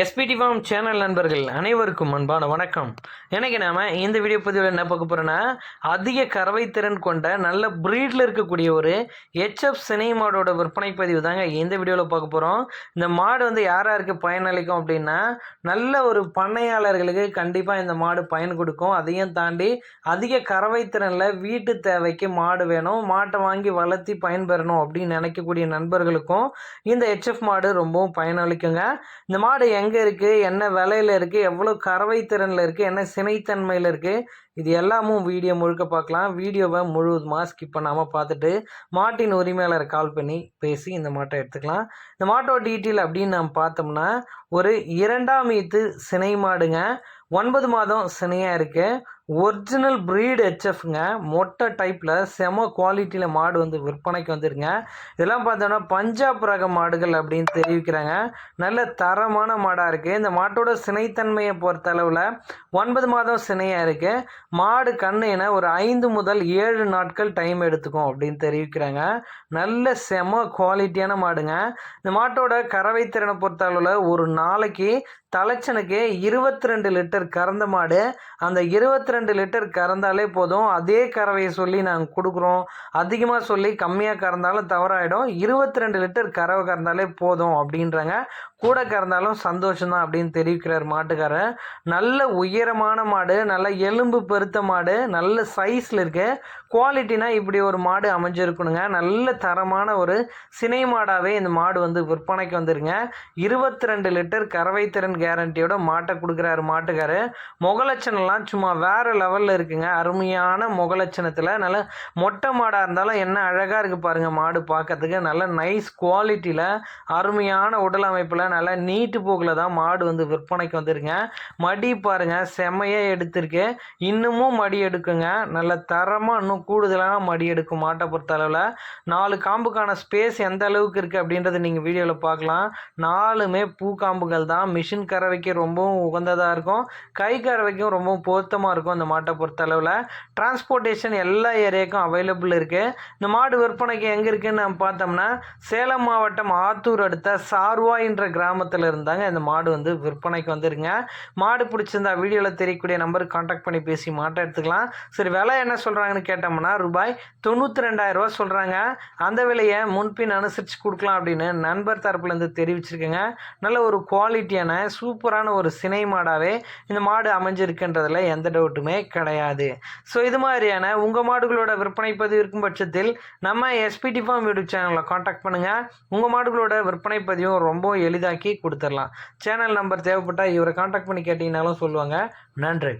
SPD form channel நண்பர்கள் அனைவருக்கும் அன்பான வணக்கம். எனக்கு நாம் இந்த வீடியோ பதிவில் என்ன பார்க்க போகிறோன்னா அதிக கறவை திறன் கொண்ட நல்ல ப்ரீடில் இருக்கக்கூடிய ஒரு ஹெச்எஃப் சினை மாடோட விற்பனை பதிவு தாங்க இந்த வீடியோவில் பார்க்க போகிறோம் இந்த மாடு வந்து யார் யாருக்கு பயனளிக்கும் அப்படின்னா நல்ல ஒரு பண்ணையாளர்களுக்கு கண்டிப்பாக இந்த மாடு பயன் கொடுக்கும். அதையும் தாண்டி அதிக கறவை திறனில் வீட்டு தேவைக்கு மாடு வேணும் மாட்டை வாங்கி வளர்த்தி பயன்பெறணும் அப்படின்னு நினைக்கக்கூடிய நண்பர்களுக்கும் இந்த ஹெச்எஃப் மாடு ரொம்பவும் பயனளிக்குங்க. இந்த மாடு எங்கே இருக்குது என்ன விலையில் இருக்குது எவ்வளோ கறவை திறனில் இருக்குது என்ன சினைத்தன்மையில் இருக்குது இது எல்லாமும் வீடியோ முழுக்க பார்க்கலாம் வீடியோவை முழுவதுமாக ஸ்கிப் பண்ணாமல் பார்த்துட்டு மாட்டின் உரிமையாளரை கால் பண்ணி பேசி இந்த மாட்டை எடுத்துக்கலாம். இந்த மாட்டோட டீட்டெயில் அப்படின்னு நம்ம பார்த்தோம்னா ஒரு இரண்டாம் ஈத்து சினை மாடுங்க. ஒன்பது மாதம் சினையாக இருக்குது ஒரிஜினல் ப்ரீடு ஹெச்எஃப்ங்க மொட்டை டைப்பில் செம குவாலிட்டியில் மாடு வந்து விற்பனைக்கு வந்துருங்க. இதெல்லாம் பார்த்தோன்னா பஞ்சாப் ரக மாடுகள் அப்படின்னு தெரிவிக்கிறாங்க. நல்ல தரமான மாடாக இருக்குது இந்த மாட்டோட சினைத்தன்மையை பொறுத்த அளவில் ஒன்பது மாதம் சினையாக இருக்குது மாடு கண்ணுனா ஒரு ஐந்து முதல் ஏழு நாட்கள் டைம் எடுத்துக்கும் அப்படின்னு தெரிவிக்கிறாங்க. நல்ல செம குவாலிட்டியான மாடுங்க. இந்த மாட்டோட கறவை திறனை பொறுத்த அளவில் ஒரு நாளைக்கு தலைச்சனுக்கு இருபத்தி ரெண்டு லிட்டர் கறந்த மாடு. அந்த இருபத்தி ரெண்டு லிட்டர் கறந்தாலே போதும். அதே கறவையை சொல்லி நாங்கள் கொடுக்குறோம். அதிகமாக சொல்லி கம்மியாக கறந்தாலும் தவறாயிடும். இருபத்தி ரெண்டு லிட்டர் கறவை கறந்தாலே போதும் அப்படின்றாங்க. கூட கறந்தாலும் சந்தோஷம்தான் அப்படின்னு தெரிவிக்கிறார் மாட்டுக்காரர் நல்ல உயரமான மாடு நல்ல எலும்பு பெருத்த மாடு நல்ல சைஸில் இருக்குது குவாலிட்டினா இப்படி ஒரு மாடு அமைஞ்சிருக்கணுங்க. நல்ல தரமான ஒரு சினை மாடாகவே இந்த மாடு வந்து விற்பனைக்கு வந்துருங்க. இருபத்தி ரெண்டு லிட்டர் கறவை திறன் கேரண்டியோட மாட்டை கொடுக்குறாரு மாட்டுக்காரு. முகலட்சணம்லாம் சும்மா வேறு லெவலில் இருக்குங்க. அருமையான முகலட்சணத்தில் நல்ல மொட்டை மாடாக இருந்தாலும் என்ன அழகாக இருக்குது பாருங்கள் மாடு பார்க்கறதுக்கு. நல்ல நைஸ் குவாலிட்டியில் அருமையான உடல் அமைப்பில் நல்ல நீட்டு போக்கில் தான் மாடு வந்து விற்பனைக்கு வந்துருங்க மடி பாருங்கள் செம்மையாக எடுத்திருக்கு. இன்னமும் மடி எடுக்குங்க. நல்ல தரமாக இன்னும் கூடுதலான மடி எடுக்கும் மாட்டை பொறுத்த அளவில். நாலு காம்புக்கான ஸ்பேஸ் எந்த அளவுக்கு இருக்குது அப்படின்றத நீங்கள் வீடியோவில் பார்க்கலாம். நாலுமே பூ காம்புகள் தான். மிஷின் கறவைக்கு ரொம்பவும் உகந்ததாக இருக்கும். கை கறவைக்கும் ரொம்பவும் பொருத்தமாக இருக்கும் இந்த மாட்டை பொறுத்த அளவில். டிரான்ஸ்போர்ட்டேஷன் எல்லா ஏரியாவுக்கும் அவைலபிள் இருக்குது இந்த மாடு விற்பனைக்கு எங்கே இருக்குன்னு நம்ம பார்த்தோம்னா சேலம் மாவட்டம் ஆத்தூர் அடுத்த சார்வாயின்ற கிராமத்தில் இருந்தாங்க. இந்த மாடு வந்து விற்பனைக்கு வந்துருங்க. மாடு பிடிச்சிருந்தா வீடியோவில் தெரியக்கூடிய நம்பருக்கு காண்டாக்ட் பண்ணி பேசி மாட்டை எடுத்துக்கலாம். சரி விலை என்ன சொல்கிறாங்கன்னு கேட்டோம்னா ரூபாய் தொண்ணூற்றி ரெண்டாயிரம் ரூபா சொல்கிறாங்க அந்த விலையை முன்பின் அனுசரித்து கொடுக்கலாம் அப்படின்னு நண்பர் தரப்புலேருந்து தெரிவிச்சிருக்கேங்க. நல்ல ஒரு குவாலிட்டியான சூப்பரான ஒரு சினை மாடாகவே இந்த மாடு அமைஞ்சிருக்குன்றதில் எந்த டவுட்டுமே கிடையாது. ஸோ இது மாதிரியான உங்கள் மாடுகளோட விற்பனை பதிவு இருக்கும் பட்சத்தில் நம்ம எஸ்பிடி ஃபார்ம் யூடியூப் சேனலில் காண்டாக்ட் பண்ணுங்கள் உங்கள் மாடுகளோட விற்பனை பதிவும் ரொம்ப எளிதாக உண்டாக்கி கொடுத்துடலாம் சேனல் நம்பர் தேவைப்பட்டால் இவரை காண்டாக்ட் பண்ணி கேட்டிங்கனாலும் சொல்லுவாங்க. நன்றி.